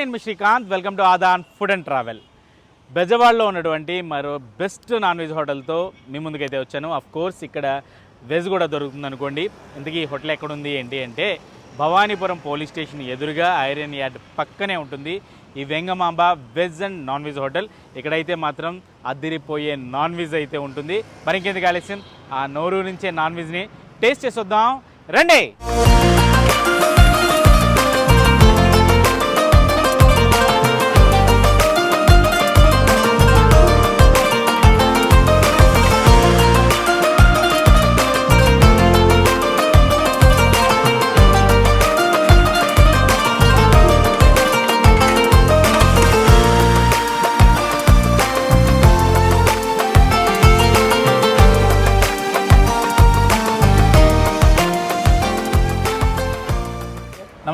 నేను మీ Srikanth. Welcome to Aadhan food and travel బెజవాడలో ఉన్నటువంటి మరో బెస్ట్ నాన్ వెజ్ హోటల్తో మీ ముందుకైతే వచ్చాను. అఫ్ కోర్స్ ఇక్కడ వెజ్ కూడా దొరుకుతుంది అనుకోండి. ఇంతకీ ఈ హోటల్ ఎక్కడ ఉంది ఏంటి అంటే భవానీపురం పోలీస్ స్టేషన్ ఎదురుగా ఐరన్ యార్డ్ పక్కనే ఉంటుంది. ఈ Vengamamba veg and non veg hotel. ఇక్కడైతే మాత్రం అద్దిరిపోయే నాన్ వెజ్ అయితే ఉంటుంది. మరి ఇంకెందుకు ఆలస్యం? ఆ నోరు నుంచే నాన్ వెజ్ని టేస్ట్ చేసొద్దాం. రండి!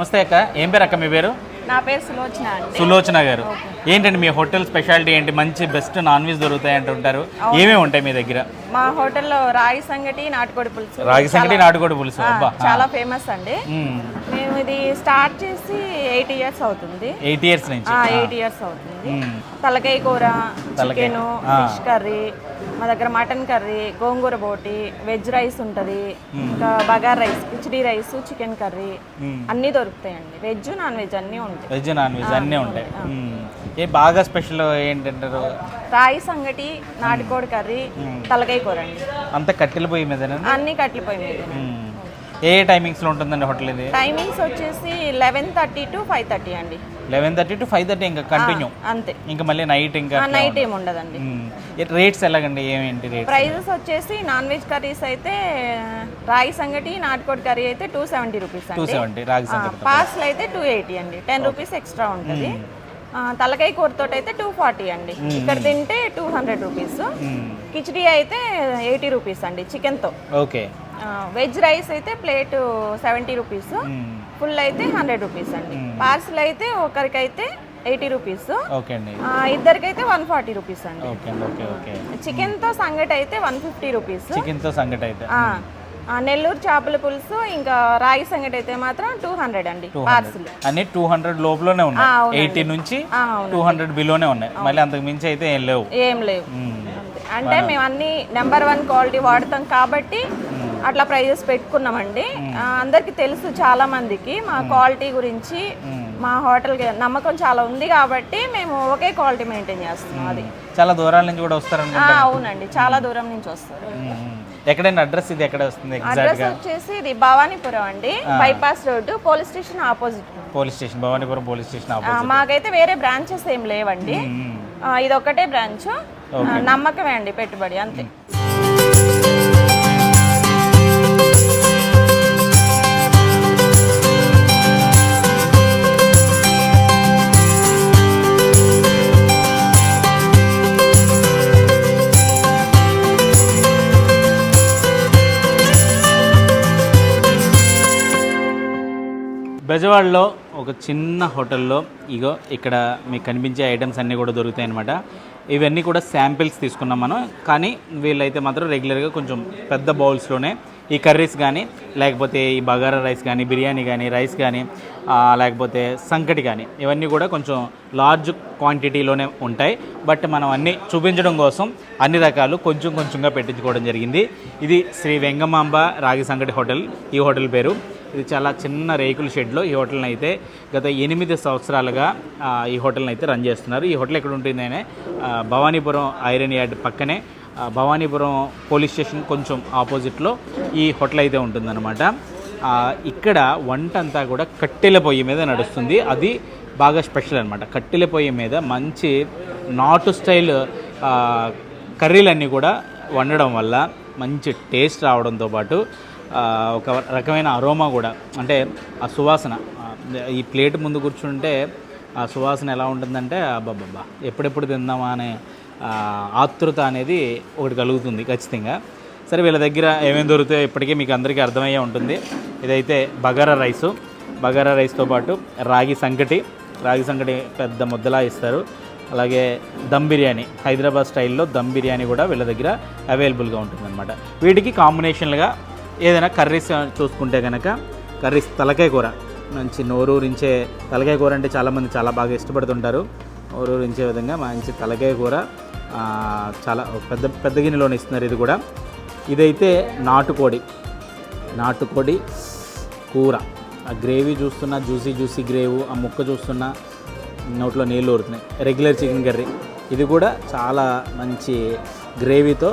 నమస్తే అక్క. ఏం పేరు అక్క మీ పేరు? నా పేరు సులోచన సులోచన గారు. ఏంటండి మీ హోటల్ స్పెషాలిటీ ఏంటి? మంచి బెస్ట్ నాన్ వెజ్ దొరుకుతాయి అంటుంటారు. ఏమేమి ఉంటాయి మీ దగ్గర? మా హోటల్లో రాగి సంగటి నాటుకోడి పులుసు. రాగి సంగటి నాటుకోడి పులుసు. చాలా ఫేమస్ అండి. మేము. ఇది స్టార్ట్ చేసి ఎయిట్ ఇయర్స్ అవుతుంది. ఎయిట్ ఇయర్స్ నుంచి. ఎయిట్ ఇయర్స్ అవుతుంది. తలకాయ కూర చికెన్. ఫిష్ కర్రీ మా దగ్గర మటన్ కర్రీ గోంగూర బోటి వెజ్ రైస్ ఉంటుంది. ఇంకా bagar rice khichdi rice chicken curry. అన్నీ దొరుకుతాయండి. వెజ్ నాన్ వెజ్ అన్నీ ఉంటాయి. వెజ్ నాన్ వెజ్ అన్నీ ఉంటాయి. ఏ బాగా స్పెషల్ ఏంటంటారు? రాగి సంగటి నాటుకోడి కర్రీ తలకాయ కూర అండి. అంత కట్టెల పొయ్యి మీదనా? అన్నీ కట్లిపోయి మీద మ్మ్. ఏ టైమింగ్స్లో ఉంటుందండి హోటల్ ఇది? టైమింగ్స్ వచ్చేసి eleven thirty to five thirty అండి. Eleven thirty to five thirty ఇంకా కంటిన్యూ. అంతే. ఇంకా మళ్ళీ నైట్ ఇంకా నైట్ ఏమి ఉండదండి రేట్స్ ఎలాగండి? ఏమేంటి రేట్స్? ప్రైజెస్ వచ్చేసి నాన్ వెజ్ కర్రీస్ అయితే రాగి సంగటి నాటుకోడి కర్రీ అయితే టూ సెవెంటీ రూపీస్ టూ అండి సెవెంటీ రాగి సంగటి పార్సల్ అయితే టూ ఎయిటీ అండి. టెన్ రూపీస్ ఎక్స్ట్రా ఉంటుంది. తలకాయ కూరతో అయితే టూ ఫార్టీ అండి. ఇక్కడ తింటే టూ హండ్రెడ్ రూపీస్. కిచడీ అయితే ఎయిటీ రూపీస్ అండి చికెన్తో. ఓకే. వెజ్ రైస్ అయితే ప్లేట్ సెవెంటీ రూపీస్. ఫుల్ అయితే హండ్రెడ్ రూపీస్ అండి. పార్సల్ అయితే ఒకరికైతే ఎయిటీ రూపీస్. ఓకే అండి. ఇద్దరికైతే వన్ ఫార్టీ రూపీస్ అండి. ఓకే అండి ఓకే ఓకే. చికెన్తో సంగటి అయితే వన్ ఫిఫ్టీ రూపీస్. చికెన్తో సంగటి అయితే. నెల్లూరు చేపల పులుసు ఇంకా రాగి సంగటి అయితే మాత్రం టూ హండ్రెడ్ అండి పార్సల్. అన్ని టూ హండ్రెడ్ లోపలనే ఉన్నాయి. ఎయిటీ నుంచి. టూ హండ్రెడ్ బిలోనే ఉన్నాయి. మళ్ళీ అంతకు మించి అయితే ఏం లేవు. ఏం లేవు. అంటే మేము అన్ని నెంబర్ వన్ క్వాలిటీ వాడతాం కాబట్టి అట్లా ప్రైజెస్ పెట్టుకున్నామండి. అందరికీ తెలుసు చాలా మందికి మా క్వాలిటీ గురించి. మా హోటల్ నమ్మకం చాలా ఉంది కాబట్టి మేము ఒకే క్వాలిటీ మెయింటైన్ చేస్తున్నాం అది. చాలా దూరాల నుంచి కూడా వస్తారనుకుంటా ఆ, అవునండి. చాలా దూరం నుంచి వస్తారు. ఎక్కడైనా అడ్రస్ ఇది ఎక్కడ వస్తుంది అడ్రస్ వచ్చేసి ఇది భవానీపురం అండి. Bypass road police station opposite. Police station Bhavanipuram police station opposite. మాకైతే వేరే బ్రాంచెస్ ఏం లేవండి. ఇది ఒకటే బ్రాంచ్. నమ్మకమే అండి పెట్టుబడి అంతే. గజవాడలో ఒక చిన్న హోటల్లో ఇగో ఇక్కడ మీకు కనిపించే ఐటమ్స్ అన్నీ కూడా దొరుకుతాయి అనమాట ఇవన్నీ కూడా శాంపిల్స్ తీసుకున్నాం మనం. కానీ వీళ్ళైతే మాత్రం రెగ్యులర్గా కొంచెం పెద్ద బౌల్స్లోనే ఈ కర్రీస్ కానీ లేకపోతే ఈ బగారా రైస్ కానీ బిర్యానీ కానీ రైస్ కానీ లేకపోతే సంకటి కానీ ఇవన్నీ కూడా కొంచెం లార్జ్ క్వాంటిటీలోనే ఉంటాయి. బట్ మనం అన్నీ చూపించడం కోసం అన్ని రకాలు కొంచెం కొంచెంగా పెట్టించుకోవడం జరిగింది. ఇది శ్రీ వెంగమాంబ రాగి సంకటి హోటల్. ఈ హోటల్ పేరు ఇది చాలా చిన్న రేకుల షెడ్లో ఈ హోటల్ని అయితే గత ఎనిమిది సంవత్సరాలుగా ఈ హోటల్ని అయితే రన్ చేస్తున్నారు. ఈ హోటల్ ఎక్కడ ఉంటుందనే భవానీపురం ఐరన్ యార్డ్ పక్కనే భవానీపురం పోలీస్ స్టేషన్ కొంచెం ఆపోజిట్లో ఈ హోటల్ అయితే ఉంటుందన్నమాట ఇక్కడ వంట అంతా కూడా కట్టెల పొయ్యి మీద నడుస్తుంది. అది బాగా స్పెషల్ అనమాట కట్టెల పొయ్యి మీద మంచి నాటు స్టైల్ కర్రీలన్నీ కూడా వండడం వల్ల మంచి టేస్ట్ రావడంతో పాటు ఒక రకమైన అరోమా కూడా. అంటే ఆ సువాసన. ఈ ప్లేట్ ముందు కూర్చుంటే ఆ సువాసన ఎలా ఉంటుందంటే అబ్బాబ్బా ఎప్పుడెప్పుడు తిందామా అనే ఆతృత అనేది ఒకటి కలుగుతుంది ఖచ్చితంగా. సరే వీళ్ళ దగ్గర ఏమేమి దొరుకుతాయో ఇప్పటికే మీకు అందరికీ అర్థమయ్యే ఉంటుంది. ఇదైతే బగారా రైసు. బగారా రైస్తో పాటు రాగి సంకటి. రాగి సంకటి పెద్ద ముద్దలా ఇస్తారు. అలాగే దమ్ బిర్యానీ. హైదరాబాద్ స్టైల్లో దమ్ బిర్యానీ కూడా వీళ్ళ దగ్గర అవైలబుల్గా ఉంటుందన్నమాట. వీటికి కాంబినేషన్లుగా ఏదైనా కర్రీస్ చూసుకుంటే కనుక కర్రీస్ తలకాయ కూర. మంచి నోరూరించే తలకాయ కూర అంటే చాలామంది చాలా బాగా ఇష్టపడుతుంటారు. నోరూరించే విధంగా మంచి తలకాయ కూర చాలా పెద్ద పెద్ద గిన్నెలోనే ఇస్తున్నారు ఇది కూడా. ఇదైతే నాటుకోడి నాటుకోడి కూర. ఆ గ్రేవీ చూస్తున్నా జ్యూసీ జ్యూసీ గ్రేవ్ ఆ ముక్క చూస్తున్నా నోట్లో నీళ్ళు ఊరుతున్నాయి. Regular chicken curry. ఇది కూడా చాలా మంచి గ్రేవీతో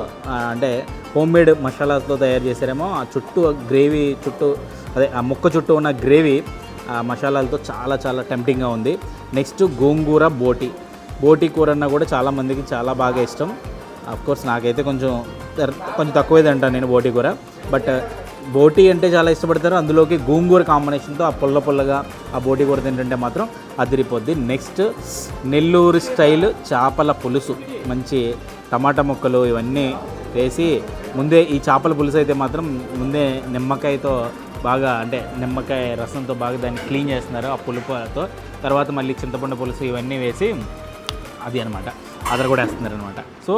అంటే హోమ్ మేడ్ మసాలాతో తయారు చేశారేమో. ఆ చుట్టూ గ్రేవీ చుట్టూ అదే ఆ ముక్క చుట్టూ ఉన్న గ్రేవీ ఆ మసాలాలతో చాలా చాలా టెంప్టింగ్గా ఉంది. నెక్స్ట్ గోంగూర బోటి. బోటి కూర అన్న కూడా చాలామందికి చాలా బాగా ఇష్టం. కోర్స్ నాకైతే కొంచెం కొంచెం తక్కువే తింటాను నేను బోటి కూర. బట్ బోటి అంటే చాలా ఇష్టపడతారు. అందులోకి గోంగూర కాంబినేషన్తో ఆ పుల్ల పుల్లగా ఆ బోటి కూర తింటుంటే మాత్రం అదిరిపోద్ది. నెక్స్ట్ నెల్లూరు స్టైల్ చేపల పులుసు. మంచి టమాటా ముక్కలు ఇవన్నీ వేసి ముందే ఈ చేపల పులుసు అయితే మాత్రం ముందే నిమ్మకాయతో బాగా అంటే నిమ్మకాయ రసంతో బాగా దాన్ని క్లీన్ చేస్తున్నారు ఆ పులుపుతో. తర్వాత మళ్ళీ చింతపండు పులుసు ఇవన్నీ వేసి అది అనమాట అదర్ కూడా వేస్తున్నారు అనమాట సో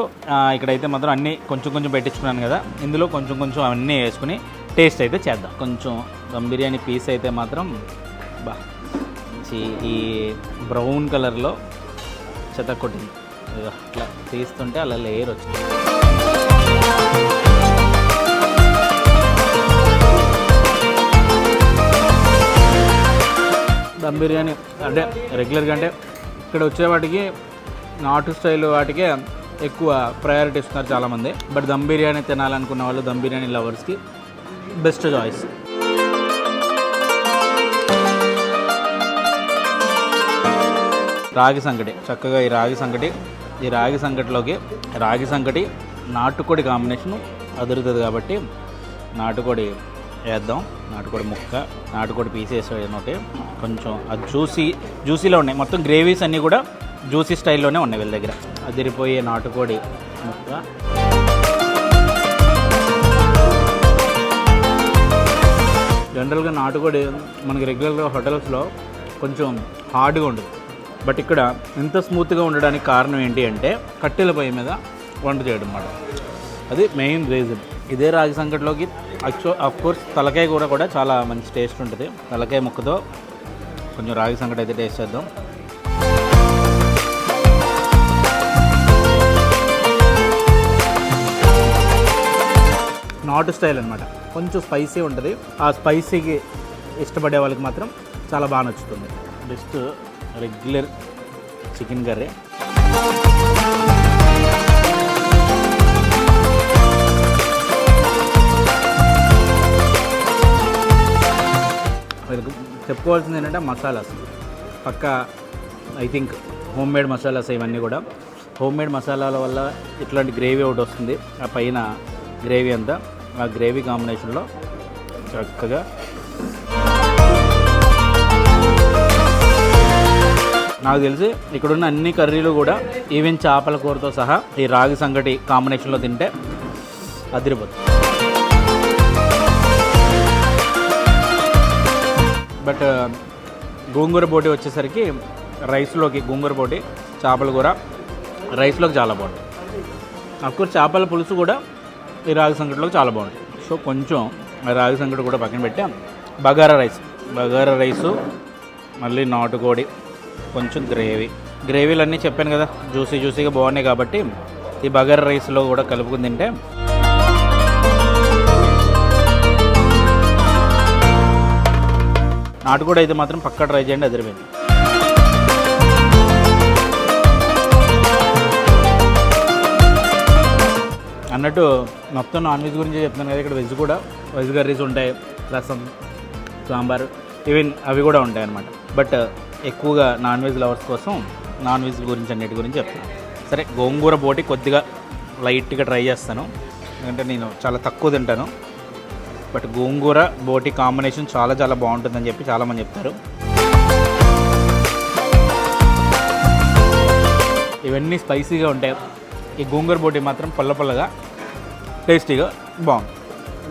ఇక్కడైతే మాత్రం అన్నీ కొంచెం కొంచెం పెట్టించుకున్నాను కదా. ఇందులో కొంచెం కొంచెం అవన్నీ వేసుకుని టేస్ట్ అయితే చేద్దాం. కొంచెం దమ్ బిర్యానీ పీస్ అయితే మాత్రం బా ఈ బ్రౌన్ కలర్లో చెత్త కొట్టింది. అట్లా తీస్తుంటే అలా లేయర్ వచ్చింది. దమ్ బిర్యానీ అంటే రెగ్యులర్గా అంటే ఇక్కడ వచ్చేవాటికి నాటు స్టైల్ వాటికే ఎక్కువ ప్రయారిటీ ఇస్తున్నారు చాలామంది. బట్ దమ్ బిర్యానీ తినాలనుకున్న వాళ్ళు దమ్ బిర్యానీ లవర్స్కి బెస్ట్ చాయిస్ రాగి సంగటి చక్కగా ఈ రాగి సంగటి ఈ రాగి సంకటిలోకి రాగి సంగటి నాటుకోడి కాంబినేషన్ అదురుతుంది కాబట్టి నాటుకోడి వేద్దాం. నాటుకోడి ముక్క నాటుకోడి పీసెస్ ఒకటి కొంచెం ఆ జ్యూసీ జ్యూసీలో ఉన్నాయి. మొత్తం గ్రేవీస్ అన్నీ కూడా జ్యూసీ స్టైల్లోనే ఉన్నాయి వీళ్ళ దగ్గర. అదిరిపోయే నాటుకోడి ముక్క. జనరల్గా నాటుకోడి మనకి రెగ్యులర్గా హోటల్స్లో కొంచెం హార్డ్గా ఉంటుంది. బట్ ఇక్కడ ఇంత స్మూత్గా ఉండడానికి కారణం ఏంటి అంటే కట్టెల పొయ్యి మీద వంట చేయడం అన్నమాట. అది మెయిన్ రీజన్. ఇదే రాగి సంకట్లోకి అక్చు అఫ్ కోర్స్ తలకాయ కూర కూడా చాలా మంచి టేస్ట్ ఉంటుంది. తలకాయ ముక్కతో కొంచెం రాగి సంకట అయితే టేస్ట్ చేద్దాం. నాటు స్టైల్ అనమాట కొంచెం స్పైసీ ఉంటుంది. ఆ స్పైసీకి ఇష్టపడే వాళ్ళకి మాత్రం చాలా బాగా నచ్చుతుంది. Best regular chicken curry. చెప్పుకోవాల్సింది ఏంటంటే మసాలాస్. పక్క I think home made masalas ఇవన్నీ కూడా. హోమ్ మేడ్ మసాలాల వల్ల ఇట్లాంటి గ్రేవీ ఒకటి వస్తుంది. ఆ పైన గ్రేవీ అంతా. ఆ గ్రేవీ కాంబినేషన్లో చక్కగా నాకు తెలిసి ఇక్కడున్న అన్ని కర్రీలు కూడా ఈవెన్ చేపల కూరతో సహా ఈ రాగి సంగటి కాంబినేషన్లో తింటే అదిరిపోతుంది. బట్ uh, గోంగూర బోటి వచ్చేసరికి రైస్లోకి గోంగూర బోటి చేపల కూర రైస్లోకి చాలా బాగుంటుంది అఫ్కోర్స్ చేపల పులుసు కూడా ఈ రాగి సంగటిలోకి చాలా బాగుంటుంది సో కొంచెం రాగి సంగటి కూడా పక్కన పెట్టాం. బగారా రైస్ బగారా రైసు మళ్ళీ నాటుకోడి కొంచెం గ్రేవీ. గ్రేవీలు అన్నీ చెప్పాను కదా జ్యూసీ జ్యూసీగా బాగున్నాయి కాబట్టి ఈ బగర్ రైస్లో కూడా కలుపుకుని తింటే నాటుకోడి అయితే మాత్రం పక్క ట్రై చేయండి అదిరిపోయింది. అన్నట్టు మొత్తం నాన్ వెజ్ గురించి చెప్తున్నాను కదా ఇక్కడ వెజ్ కూడా వెజ్ కర్రీస్ ఉంటాయి రసం సాంబార్ ఈవెన్ అవి కూడా ఉంటాయి అన్నమాట బట్ ఎక్కువగా నాన్ వెజ్ లవర్స్ కోసం నాన్ వెజ్ గురించి అన్నిటి గురించి చెప్తాను సరే గోంగూర బోటి కొద్దిగా లైట్గా ట్రై చేస్తాను. ఎందుకంటే నేను చాలా తక్కువ తింటాను. బట్ గోంగూర బోటి కాంబినేషన్ చాలా చాలా బాగుంటుందని చెప్పి చాలామంది చెప్తారు. ఇవన్నీ స్పైసీగా ఉంటాయి. ఈ గోంగూర బోటి మాత్రం పొల్ల పొల్లగా టేస్టీగా బాగుంది.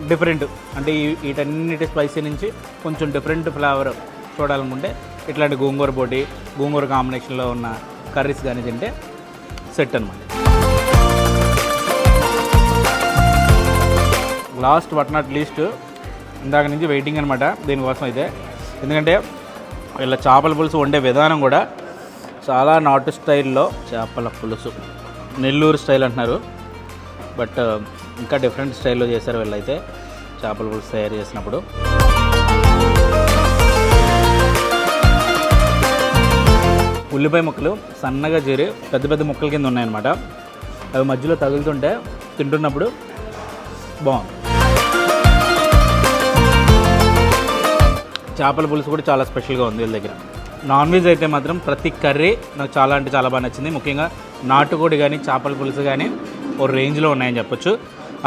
డిఫరెంట్. అంటే వీటన్నిటి స్పైసీ నుంచి కొంచెం డిఫరెంట్ ఫ్లేవర్ చూడాలనుకుంటే ఇట్లాంటి గోంగూర బోటి గోంగూర కాంబినేషన్లో ఉన్న కర్రీస్ కానీ తింటే సెట్ అనమాట లాస్ట్ బట్ నాట్ లీస్ట్ ఇందాక నుంచి వెయిటింగ్ అనమాట దీనికోసం అయితే. ఎందుకంటే వీళ్ళ చేపల పులుసు వండే విధానం కూడా చాలా నాటు స్టైల్లో చేపల పులుసు. నెల్లూరు స్టైల్ అంటున్నారు. బట్ ఇంకా డిఫరెంట్ స్టైల్లో చేశారు వీళ్ళైతే చేపల పులుసు తయారు చేసినప్పుడు. ఉల్లిపాయ ముక్కలు సన్నగా చేరి పెద్ద పెద్ద ముక్కల కింద ఉన్నాయన్నమాట. అవి మధ్యలో తగులుతుంటే తింటున్నప్పుడు బాగుంది. చేపల పులుసు కూడా చాలా స్పెషల్గా ఉంది వీళ్ళ దగ్గర. నాన్ వెజ్ అయితే మాత్రం ప్రతి కర్రీ నాకు చాలా అంటే చాలా బాగా నచ్చింది. ముఖ్యంగా నాటుకోడి కానీ చేపల పులుసు కానీ ఓ రేంజ్లో ఉన్నాయని చెప్పొచ్చు.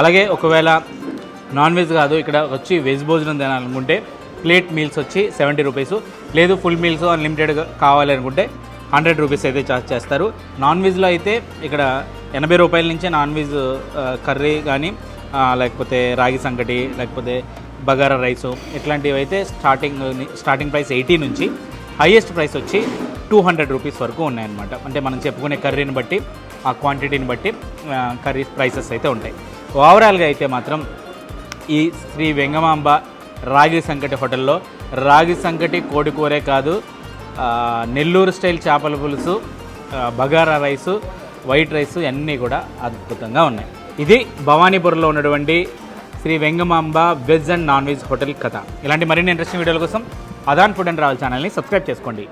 అలాగే ఒకవేళ నాన్ వెజ్ కాదు ఇక్కడ వచ్చి వెజ్ భోజనం తినాలనుకుంటే ప్లేట్ మీల్స్ వచ్చి సెవెంటీ రూపీస్. లేదు ఫుల్ మీల్స్ అన్లిమిటెడ్ కావాలి అనుకుంటే హండ్రెడ్ రూపీస్ అయితే ఛార్జ్ చేస్తారు. నాన్ వెజ్లో అయితే ఇక్కడ ఎనభై రూపాయల నుంచే నాన్ వెజ్ కర్రీ కానీ లేకపోతే రాగి సంగటి లేకపోతే బగారా రైస్ ఇట్లాంటివి అయితే స్టార్టింగ్ స్టార్టింగ్ ప్రైస్ ఎయిటీ నుంచి హైయెస్ట్ ప్రైస్ వచ్చి టూ హండ్రెడ్ రూపీస్ వరకు ఉన్నాయన్నమాట. అంటే మనం చెప్పుకునే కర్రీని బట్టి ఆ క్వాంటిటీని బట్టి కర్రీ ప్రైసెస్ అయితే ఉంటాయి. ఓవరాల్గా అయితే మాత్రం ఈ శ్రీ వెంగమాంబ రాగి సంకటి హోటల్లో రాగి సంకటి కోడి కూరే కాదు నెల్లూరు స్టైల్ చేపల పులుసు బగారా రైసు వైట్ రైస్ అన్నీ కూడా అద్భుతంగా ఉన్నాయి. ఇది భవానీపురంలో ఉన్నటువంటి Shri Vengamamba veg and non veg hotel కథ. ఇలాంటి మరిన్ని ఇంట్రెస్టింగ్ వీడియోల కోసం అదాన్ ఫుడ్ అండ్ ట్రావెల్ ఛానల్ని సబ్స్క్రైబ్ చేసుకోండి.